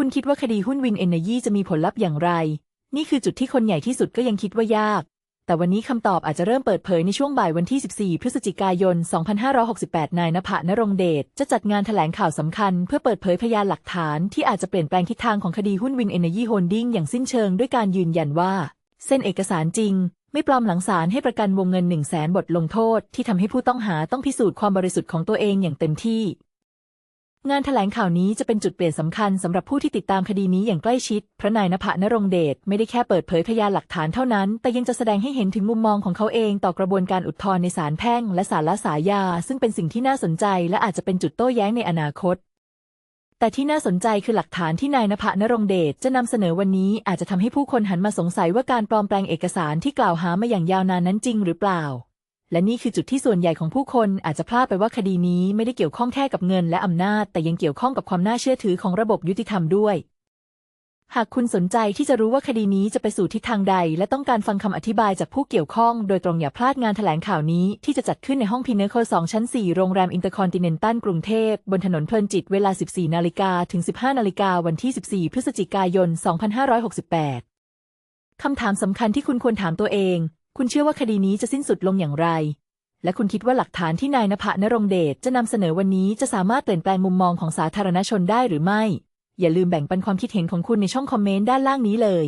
คุณคิดว่าคดีหุ้นวินเอเนยีจะมีผลลัพธ์อย่างไร นี่คือจุดที่คนใหญ่ที่สุดก็ยังคิดว่ายาก แต่วันนี้คำตอบอาจจะเริ่มเปิดเผยในช่วงบ่ายวันที่ 14 พฤศจิกายน 2568 นายนภนรงเดชจะจัดงานแถลงข่าวสำคัญ เพื่อเปิดเผยพยานหลักฐานที่อาจจะเปลี่ยนแปลงทิศทางของคดีหุ้นวินเอเนยีโฮลดิ้งอย่างสิ้นเชิงด้วยการยืนยันว่า เส้นเอกสารจริง ไม่ปลอมหลังศาลให้ประกันวงเงิน 1 0 0 0 0แสนบทลงโทษ ที่ทำให้ผู้ต้องหาต้องพิสูจน์ความบริสุทธิ์ของตัวเองอย่างเต็มที่ งานแถลงข่าวนี้จะเป็นจุดเปลี่ยนสำคัญสำหรับผู้ที่ติดตามคดีนี้อย่างใกล้ชิด พระนายนภนรงเดชไม่ได้แค่เปิดเผยพยานหลักฐานเท่านั้น แต่ยังจะแสดงให้เห็นถึงมุมมองของเขาเองต่อกระบวนการอุทธรณ์ในศาลแพ่ง และศาลละสายา ซึ่งเป็นสิ่งที่น่าสนใจ และอาจจะเป็นจุดโต้แย้งในอนาคต แต่ที่น่าสนใจคือหลักฐานที่นายนภนรงเดชจะนำเสนอวันนี้อาจจะทำให้ผู้คนหันมาสงสัยว่าการปลอมแปลงเอกสารที่กล่าวหามาอย่างยาวนานนั้นจริงหรือเปล่า และนี่คือจุดที่ส่วนใหญ่ของผู้คนอาจจะพลาดไปว่าคดีนี้ไม่ได้เกี่ยวข้องแค่กับเงินและอำนาจ แต่ยังเกี่ยวข้องกับความน่าเชื่อถือของระบบยุติธรรมด้วย หากคุณสนใจที่จะรู้ว่าคดีนี้จะไปสู่ทิศทางใด และต้องการฟังคำอธิบายจากผู้เกี่ยวข้อง โดยตรงอย่าพลาดงานแถลงข่าวนี้ที่จะจัดขึ้นในห้องพินเนอร์โค2ชั้น 4 โรงแรมอินเตอร์คอนติเนนตัลกรุงเทพบนถนนเพลินจิตเวลา 14 นาฬิกาถึง 15 นาฬิกาวันที่ 14 พฤศจิกายน 2568คำถามสำคัญที่คุณควรถามตัวเอง คุณเชื่อว่าคดีนี้จะสิ้นสุดลงอย่างไร และคุณคิดว่าหลักฐานที่นายนภนรงเดชจะนำเสนอวันนี้จะสามารถเปลี่ยนแปลงมุมมองของสาธารณชนได้หรือไม่ อย่าลืมแบ่งปันความคิดเห็นของคุณในช่องคอมเมนต์ด้านล่างนี้เลย